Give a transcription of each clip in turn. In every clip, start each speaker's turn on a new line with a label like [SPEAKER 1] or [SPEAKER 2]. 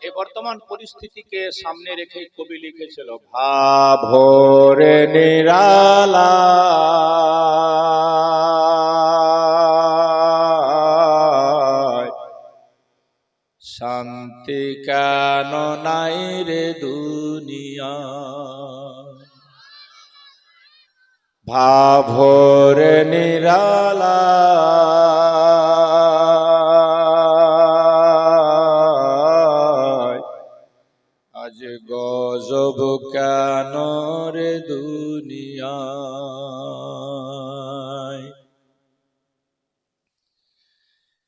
[SPEAKER 1] এই বর্তমান পরিস্থিতিকে সামনে রেখে কবি লিখেছিল ভাভরে নিরালা শান্তি কেন নাই রে দুনিয়া? ভাভরে নিরালা গজব কেন রে দুনিয়া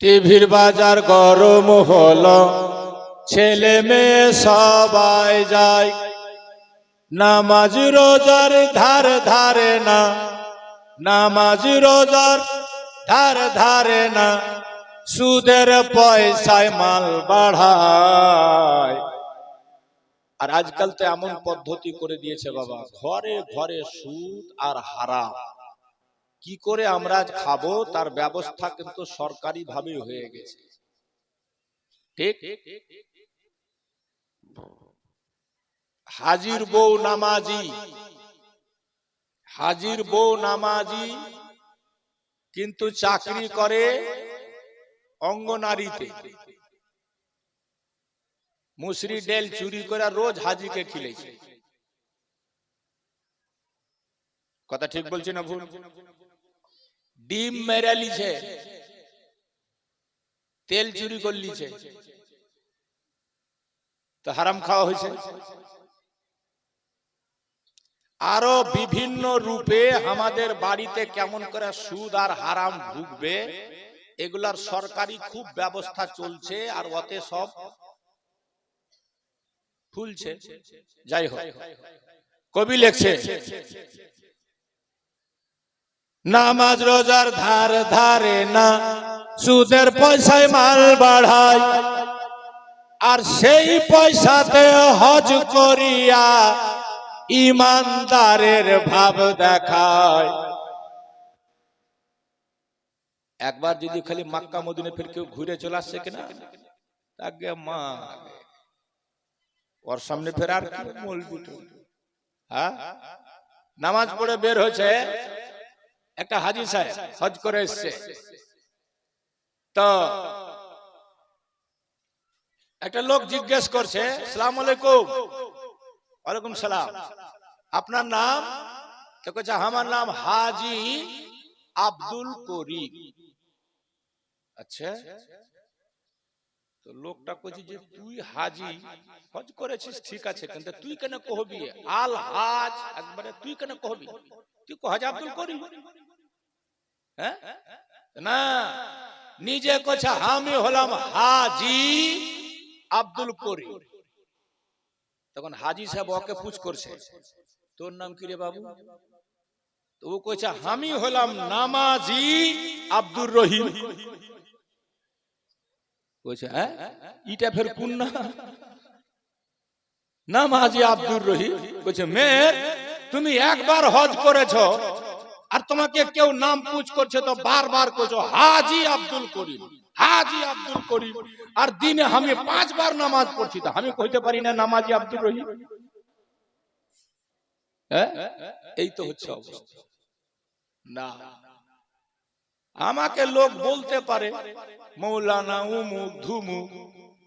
[SPEAKER 1] টিভির বাজার গরম হলো, ছেলে মেয়ে সবাই যায়। নামাজ রোজার ধার ধারে না, নামাজ রোজার ধার ধারে না, সুদের পয়সায় মাল বাড়ায়। আর আজকাল তো এমন পদ্ধতি করে দিয়েছে বাবা, ঘরে ঘরে সুদ আর হারাম। কি করে আমরা আজ খাব? তার ব্যবস্থা কিন্তু সরকারি ভাবে হয়ে গেছে। হাজির বউ নামাজি। হাজির বউ নামাজি, কিন্তু চাকরি করে অঙ্গনারীতে। মুসরি ডেল চুরি করে রোজ হাজিকে খিলেছে কথা ঠিক বলছি না ভুল? ডিম মেরে লিছে। তেল চুরি করে লিছে। তো হারাম খাওয়া হয়েছে। আরও বিভিন্ন রূপে আমাদের বাড়িতে কেমন করে সুদ আর হারাম ঢুকবে এগুলার সরকারি খুব ব্যবস্থা চলছে আর ওতে সব ফুলছে। যাই হোক কবি লেখছে নামাজ রোজার ধার ধারে না সুদের পয়সায় মাল বাড়ায় আর সেই পয়সাতে হজ করিয়া ইমানদারের ভাব দেখায়। একবার যদি খালি মাক্কা মদিনে ফের কেউ ঘুরে চলে আসছে কিনা? তাকে মা। ওর সামনে ফের আর কি হ্যাঁ? নামাজ পড়ে বের হয়েছে একটা হাজি সাহেব হজ করে এসছে। তো একটা লোক জিজ্ঞেস করছে সালাম আলাইকুম। ওয়ালাইকুম সালাম। আপনার নাম? তো কচ্ছে আমার নাম হাজি আব্দুল করিম। আচ্ছা। তো লোকটা কইছে যে তুই হাজি হজ করেছিস ঠিক আছে কিন্তু তুই কেন কহবি? আল হাজ একবারে তুই কেন কহবি? তুই আব্দুল করিম? হ্যাঁ? না নিজে কছে আমি হলাম হাজি আব্দুল করিম। তখন হাজি সাহেব ওকে পুছ করছে তোর নাম কি রে বাবু? তো ও কইছে আমি হলাম নামাজি আব্দুর রহিম। কইছে হ্যাঁ? ইটা ফের কোন না নামাজি আব্দুর রহিম। কইছে মেয়ের তুমি একবার হজ করেছ আর তোমাকে কেউ নাম পুছ করছে তো বারবার কইছো, হাজি আব্দুল করিম, হাজি আব্দুল করিম। আর দিনে আমি পাঁচবার নামাজ পড়ছি তো আমি কইতে পারি না নামাজি আব্দুল রহিম? হ্যাঁ? এই তো হচ্ছে অবস্থা। না আমাকে লোক বলতে পারে মৌলানা উমুক ধুমুক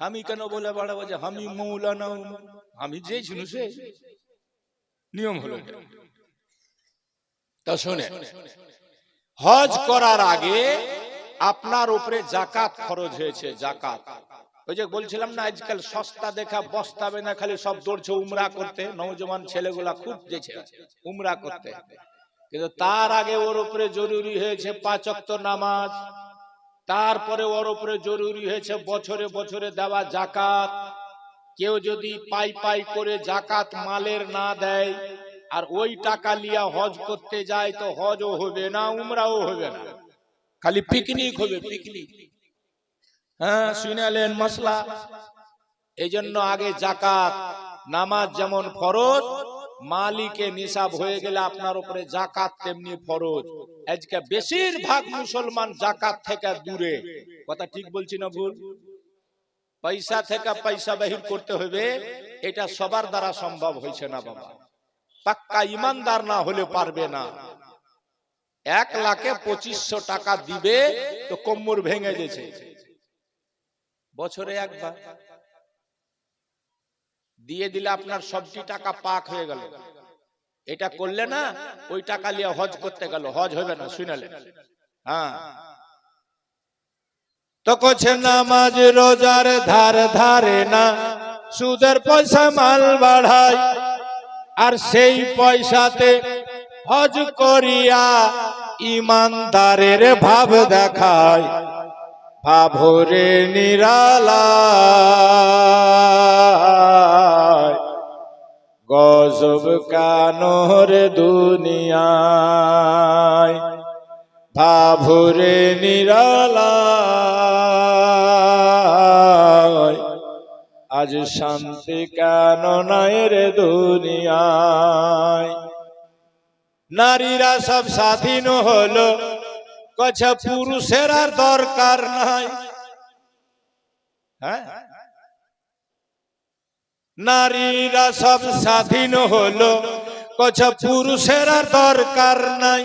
[SPEAKER 1] আমি কেন বলে বাড়াবো যে আমি মৌলানা উমুক আমি যে শুনু সে নিয়ম হলো তা শুনে হজ করার আগে আপনার উপরে জাকাত খরচ হয়েছে জাকাত ওই যে বলছিলাম না আজকাল সস্তা দেখা বস্তাবে না খালি সব দৌড়ছে উমরা করতে। নৌজওয়ান ছেলেগুলা খুব যেছে উমরা করতে। কিন্তু তার আগে ওর উপরে জরুরি হয়েছে পাঁচক্ত নামাজ। তারপরে ওর উপরে জরুরি হয়েছে বছরে বছরে দেওয়া জাকাত কেউ যদি পাই পাই করে জাকাত মালের না দেয় আর ওই টাকা লিয়া হজ করতে যায় তো হজও হবে না, উমরাও হবে না। খালি পিকনিক হবে, পিকনিক। হ্যাঁ শুনালেন মশলা। এই জন্য আগে জাকাত নামাজ যেমন ফরজ মালিকে নিসাব হয়ে গেলে আপনার উপরে জাকাত তেমনি ফরজ। আজকে বেশিরভাগ মুসলমান জাকাত থেকে দূরে। কথা ঠিক বলছি না ভুল? পয়সা থেকে পয়সা বাহির করতে হবে, এটা সবার দ্বারা সম্ভব হয়েছে না বাবা। পাক্কা ইমানদার না হলে পারবে না। এক লাখে পঁচিশশো টাকা দিবে, তো কোমর ভেঙে গেছে। বছরে একবার। দিয়ে দিলে আপনার সবটি টাকা পাক হয়ে গেল। এটা করলে না, ওই টাকা নিয়ে হজ করতে গেল। হজ হবে না শুনালে হ্যাঁ। তো করছে নামাজ রোজার ধার ধারে না, সুদের পয়সা মাল বাড়ায়, আর সেই পয়সাতে হজ করিয়া ইমানদারের ভাব দেখায়, ভাবরে নিরালা গজব কানোর দুনিয়ায় ভাভুরে নিরালা আজ শান্তি কেন নাই রে দুনিয়ায়? নারীরা সব স্বাধীন হলো, কছে পুরুষের আর দরকার নাই। হ্যাঁ? নারীরা সব স্বাধীন হলো। কছে পুরুষের দরকার নাই।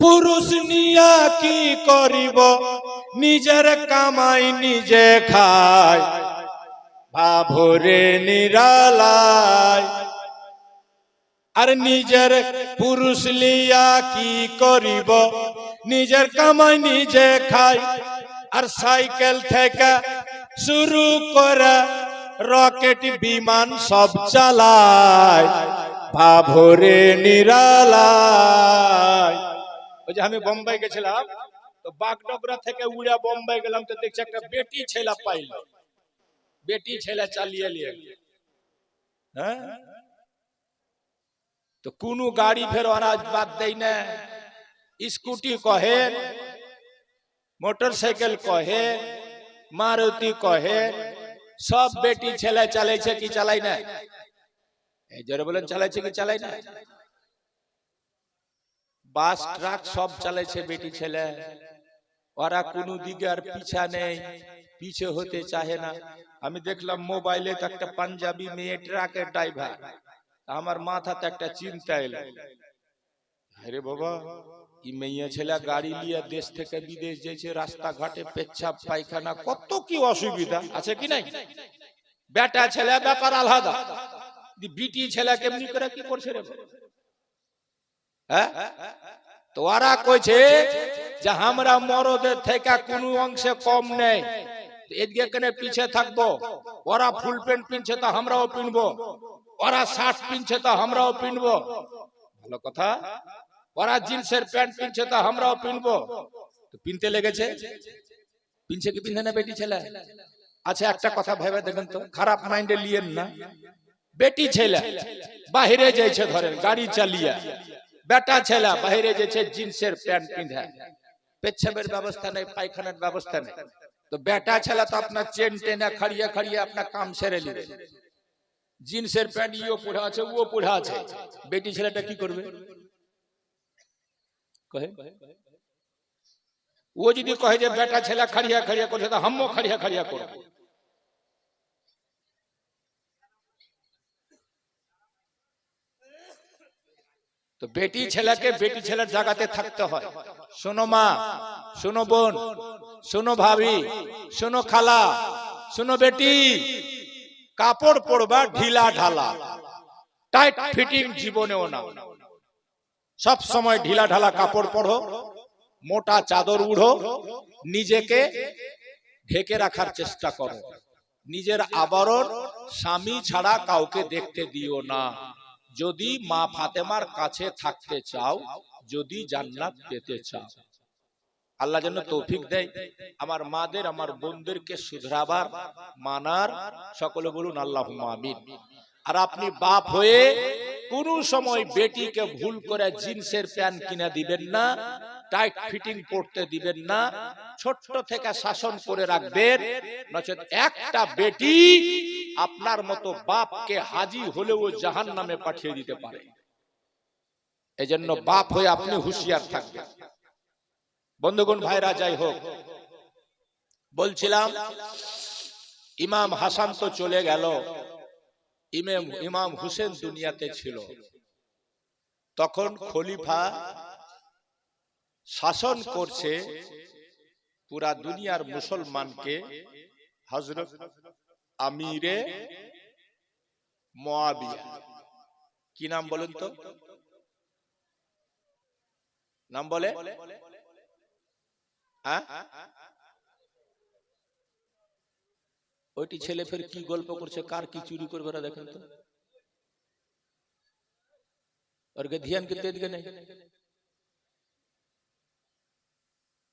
[SPEAKER 1] পুরুষ নিয়া কি করিব? নিজের কামাই নিজে খায়। ভাভরে নিরালায়। আর নিজের পুরুষ লিয়া কি করিব? নিজের কামাই নিজে খায়। আর সাইকেল থেকে শুরু করে রকেট বিমান সব চালায়, ভাভরে নিরালায়। ওই যে আমি বোম্বাই গেছিলাম, তো বাগডোগরা থেকে উড়া বোম্বাই গেলাম, তো দেখছি একটা বেটি ছেলা পাইল। বেটি ছেলে চালিয়ে নিয়ে। হ্যাঁ? তো কোনো গাড়ি ফের ওরা বাদ দেয় না। স্কুটি কহে, মোটরসাইকেল কহে, মারুতি কহে সব বেটি ছেলে চালাইছে কি চালাই না এই জোরে বলেন, চালাইছে কি চালাই না বাস, ট্রাক সব চালাইছে বেটি ছেলে। ওরা কোনো দিকে আর পিছা নেই, পিছে হতে চাহে না। আমি দেখলাম মোবাইলে তো একটা পাঞ্জাবি মেয়ে ট্রাকের ড্রাইভার। আমার মাথাতে একটা চিন্তা এলো। আরে বাবা ই মেয়ে ছেলে গাড়ি লিয়ে দেশ থেকে বিদেশ যাইছে রাস্তাঘাটে পেচ্ছাপ, পায়খানা, কত কি অসুবিধা? আছে কি নাই? বেটা ছেলে, ব্যাপার আলাদা। বিটি ছেলে কেমনি করে কি করছে রে হ্যাঁ? তো কইছে যে আমরা মরদের থেকে কোনো অংশে কম নেই। এদিকে কেনে পিছে থাকব। ওরা ফুল প্যান্ট পিনছে তো আমরাও পিনবো। ওরা শার্ট পিনছে তো আমরাও পিনবো। ভালো কথা? ওরা জিন্সের প্যান্ট পিনছে, তো আমরাও পিনবো। পিনতে লেগেছে? পিনছে কি পিনছে না বেটি ছেলে? আচ্ছা একটা কথা ভেবে দেখেন তো, খারাপ মাইন্ডে লিয়েন না। বেটি ছেলে, বাহিরে যাইছে ধরেন, গাড়ি চালিয়ে। বেটা ছেলে, বাহিরে যাইছে জিন্সের প্যান্ট পিন্ধা পেচ্ছাবের ব্যবস্থা নেই, পায়খানার ব্যবস্থা নেই। তো বেটা ছেলে তো আপনার চেন টেনে খাড়িয়ে খাড়িয়ে আপনার কাম সেরে নিবে। জিন্সের প্যান্ট ইও পড়ে আছে, ও পড়ে আছে। বেটি ছেলেটা কি করবে? ও যদি কহে যে বেটা ছেলে খাড়িয়া খাড়িয়া করছে, তো হামও খাড়িয়া খাড়িয়া করব তো বেটি ছেলেকে বেটি ছেলের জায়গাতে থাকতে হয়। শোনো মা, শোনো বোন, শোনো ভাবি, শোনো খালা, শোনো বেটি। কাপড় পরবা ঢিলা ঢালা, টাইট ফিটিং জীবনেও না। সব সময় ঢিলা ঢালা কাপড় পরো, মোটা চাদর উড়ো, নিজেকে ঢেকে রাখার চেষ্টা করো। নিজের আবরণ স্বামী ছাড়া কাউকে দেখতে দিও না। যদি মা ফাতেমার কাছে থাকতে চাও, যদি জান্নাত পেতে চাও। আল্লাহ যেন তৌফিক দেয়, আমার মাদের, আমার বোনদেরকে শুধরাবার, মানার, সকলে বলুন আল্লাহ আমিন। আর আপনি বাপ হয়ে কোন সময় বেটিকে ভুল করে জিন্সের প্যান্ট কিনে দিবেন না, টাইট ফিটিং পড়তে দিবেন না, ছোট্ট থেকে শাসন করে রাখবেন, নচেত একটা বেটি আপনার মতো বাপকে হাজি হলেও জাহান নামে পাঠিয়ে দিতে পারে। এজন্য বাপ হয়ে আপনি হুঁশিয়ার থাকবেন। বন্ধুগণ, ভাইরা, যাই হোক, বলছিলাম, ইমাম হাসান তো চলে গেল। ইমাম ইমাম হুসেন দুনিয়াতে ছিল। তখন খলিফা শাসন করছে পুরা দুনিয়ার মুসলমানকে হজরত আমিরে মোয়াবিয়া কি নাম বলেন তো? নাম বলে? হ্যাঁ? ওইটি ছেলে ফের কি গল্প করছে? কার কি চুরি করবে ওরা দেখেন তো?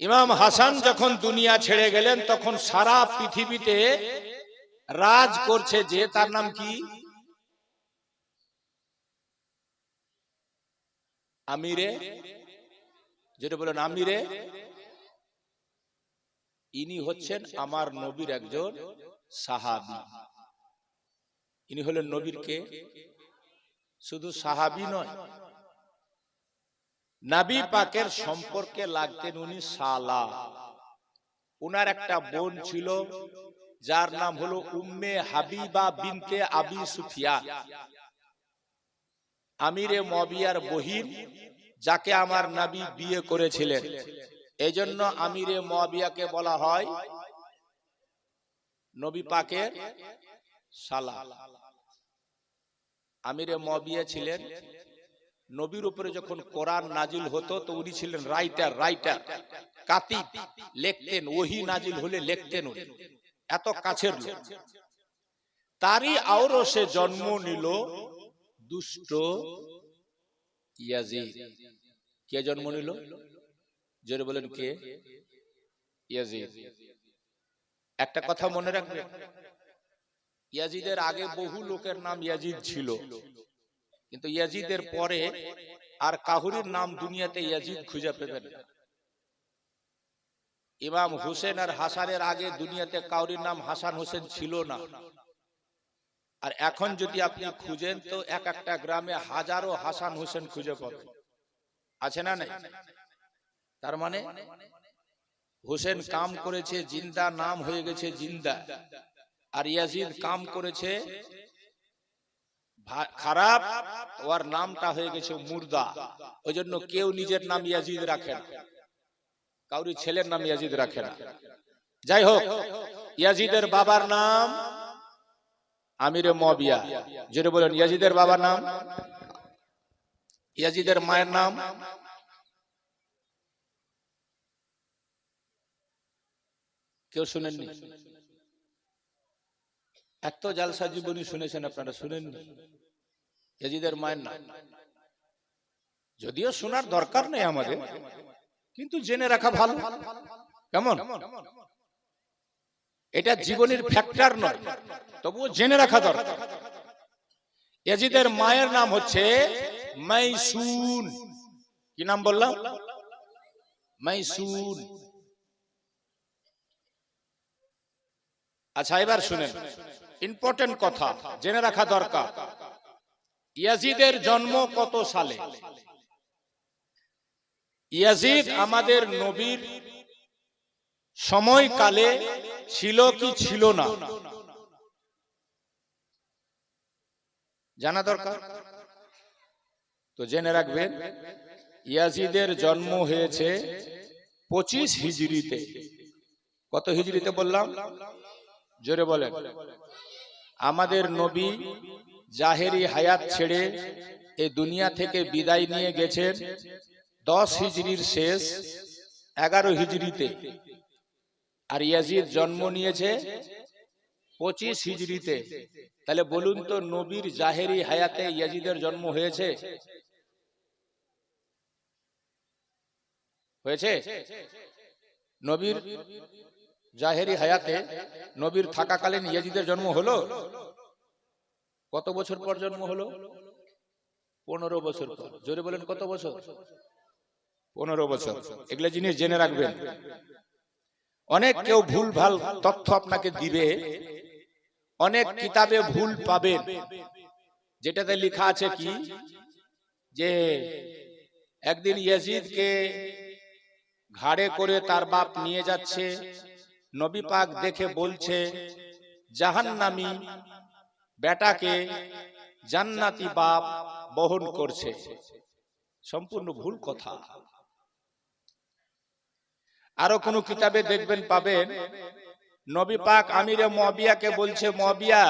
[SPEAKER 1] ইমাম হাসান যখন দুনিয়া ছেড়ে গেলেন তখন সারা পৃথিবীতে রাজ করছে যে তার নাম কি? আমিরে? যেটা বলেন আমিরে? ইনি হচ্ছেন আমার নবীর একজন সাহাবি। ইনি হলেন নবীর কে? শুধু সাহাবি নয়। নাবি পাকের সম্পর্কে লাগতেন উনি সালা। উনার একটা বোন ছিল, যার নাম হলো উম্মে হাবিবা বিনতে আবি সুফিয়ান। আমিরে মবিয়ার বহির, যাকে আমার নাবি বিয়ে করেছিলেন। এজন্য আমিরে মবিয়াকে বলা হয় নবী পাকের সালা আমিরে মবিয়া ছিলেন। নবীর উপরে যখন কোরআন নাজিল হতো তো উনি ছিলেন রাইটার রাইটার কাতি লিখতেন ওহি নাজিল হলে লিখতেন উনি। এত কাছের লোক। তারই আওরসে জন্ম নিল দুষ্ট ইয়াজিদ। কে জন্ম নিল? জোরে বলেন কে? ইয়াজিদ। একটা কথা মনে রাখবে? ইয়াজিদের আগে বহু লোকের নাম ইয়াজিদ ছিল। কিন্তু ইয়াজিদের পরে আর কাহুরির নাম দুনিয়াতে ইয়াজিদ খুঁজে পেবেন না। ইমাম হুসেন আর হাসানের আগে দুনিয়াতে কাউরির নাম হাসান হোসেন ছিল না। আর এখন যদি আপনি খুঁজেন তো এক একটা গ্রামে হাজারো হাসান হোসেন খুঁজে পাবেন। আছে না নাই? তার মানে হোসেন কাম করেছে জিন্দা নাম হয়ে গেছে জিন্দা। আর ইয়াজিদ কাম করেছে খারাপ ওর নামটা হয়ে গেছে মুর্দা। ওই জন্য কেউ নিজের নাম ইয়াজিদ রাখে না। কাউরি ছেলের নাম ইয়াজিদ রাখে না। যাই হোক ইয়াজিদের বাবার নাম আমিরে মবিয়া। যেটা বলেন ইয়াজিদের বাবার নাম। ইয়াজিদের মায়ের নাম? কেউ শুনেননি? এত জালসা জীবনী শুনেছেন আপনারা, শুনেননি? এজিদের মায়ের নাম। যদিও শোনার দরকার নেই আমাদের, কিন্তু জেনে রাখা ভালো। কেমন? এটা জীবনের ফ্যাক্টর নয়, তবুও জেনে রাখা দরকার। এজিদের মায়ের নাম হচ্ছে মাইসুন। কি নাম বললাম? মাইসুন। আচ্ছা এবার শুনেন। ইম্পর্টেন্ট কথা, জেনে রাখা দরকার। ইয়াজিদের জন্ম কত সালে? ইয়াজিদ আমাদের নবীর সময়কালে ছিল কি ছিল না? জানা দরকার? তো জেনে রাখবেন, ইয়াজিদের জন্ম হয়েছে পঁচিশ হিজড়িতে। কত হিজড়িতে বললাম? জোরে বলেন। আমাদের নবী জাহেরি হায়াত ছেড়ে এ দুনিয়া থেকে বিদায় নিয়ে গেছেন দশ হিজড়ির শেষ, এগারো হিজড়িতে আর ইয়াজিদ জন্ম নিয়েছে পঁচিশ হিজড়িতে তাহলে বলুন তো নবীর জাহেরি হায়াতে ইয়াজিদের জন্ম হয়েছে? হয়েছে? নবীর জাহেরি হায়াতে নবীর থাকাকালীন ইয়াজিদের জন্ম হলো? কত বছর পর জন্ম হলো? পনেরো বছর পর। জোরে বলেন, কত বছর? পনেরো বছর। এগুলো জিনিস জেনে রাখবেন। অনেক কেউ ভুল ভালো তথ্য আপনাকে দিবে, অনেক কিতাবে ভুল পাবেন। যেটাতে লেখা আছে কি? যে একদিন ইয়াজিদকে ঘাড়ে করে তার বাপ নিয়ে যাচ্ছে নবী পাক দেখে বলছে জাহান্নামী বেটাকে জান্নাতি বাপ বহন করছে। সম্পূর্ণ ভুল কথা। আরও কোন কিতাবে দেখবেন পাবেন নবী পাক আমিরে মবিয়াকে বলছে মবিয়া